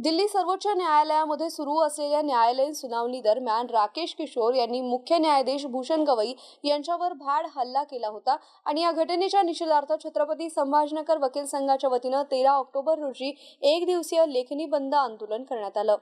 दिल्ली सर्वोच्च न्यायालयामध्ये सुरू असलेल्या न्यायालयीन सुनावणी दरम्यान राकेश किशोर यांनी मुख्य न्यायाधीश भूषण गवई यांच्यावर भाड हल्ला केला होता आणि या घटनेच्या निषेधार्थ छत्रपती संभाजनगर वकील संघाच्या वतीनं तेरा ऑक्टोबर रोजी एक दिवसीय लेखनी बंद आंदोलन करण्यात आलं.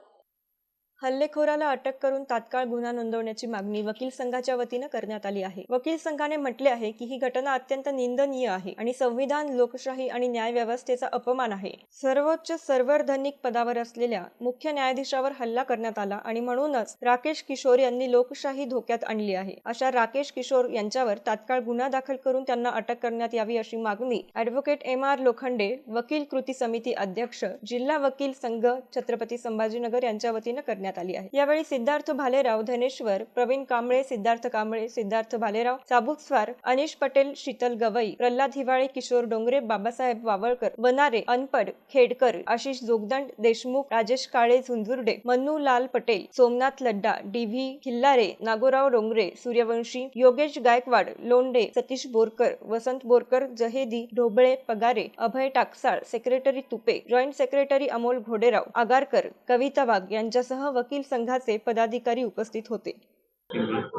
हल्लेखोराला अटक करून तात्काळ गुन्हा नोंदवण्याची मागणी वकील संघाच्या वतीनं करण्यात आली आहे. वकील संघाने म्हटले आहे की ही घटना अत्यंत निंदनीय आहे आणि संविधान लोकशाही आणि न्यायव्यवस्थेचा अपमान आहे. सर्वोच्च सर्वधनिक पदावर असलेल्या मुख्य न्यायाधीशावर हल्ला करण्यात आला आणि म्हणूनच राकेश किशोर यांनी लोकशाही धोक्यात आणली आहे. अशा राकेश किशोर यांच्यावर तात्काळ गुन्हा दाखल करून त्यांना अटक करण्यात यावी अशी मागणी ऍडव्होकेट एम आर लोखंडे वकील कृती समिती अध्यक्ष जिल्हा वकील संघ छत्रपती संभाजीनगर यांच्या वतीनं करण्यात आली आहे. यावेळी सिद्धार्थ भालेराव धनेश्वर प्रवीण कांबळे सिद्धार्थ कांबळे सिद्धार्थ भालेराव चाबुकस्वार अनिश Patel Sheetal Gavai Pralhad Hiwale Kishore Dongre Babasaheb वावळकर बनारे अनपड Khedkar Ashish Jogdand Deshmukh Rajesh Kale Jhunjhurde Mannu Lal Patel Somnath Ladda D V Khillare Nagorao Dongre Suryavanshi Yogesh Gaikwad Londhe Satish Borkar Vasant Borkar Jahedi Dhoble Pagare Abhay Taksal secretary Tupe joint secretary Amol Ghoderao Agarkar Kavita Wagh यांच्यासह वकील संघाचे पदाधिकारी उपस्थित होते.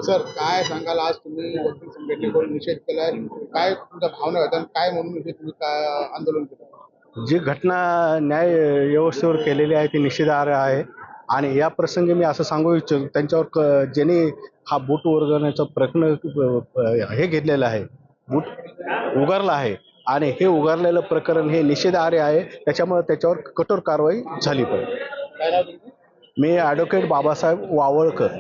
Sir काय सांगाल? आज तुम्ही वकील संघटनेकडून निषेध केलाय. काय तुमच्या भावना होत्या आणि काय म्हणून हे तुम्ही काय आंदोलन केलं? जी घटना न्याय व्यवस्थेवर केलेली आहे ती निषेधार्ह आहे. आणि या प्रसंगी मी असं सांगू इच्छितो त्यांच्यावर क ज्यांनी हा बूट वर्गवण्याचा प्रयत्न अ, हे घेतलेला आहे बूट उगारला आहे. आणि हे उगारलेलं प्रकरण हे निषेधार्ह आहे. त्याच्यामुळे त्याच्यावर कठोर कारवाई झाली पाहिजे. काय नाव तुमचं? मी ॲडव्होकेट बाबासाहेब वावळकर.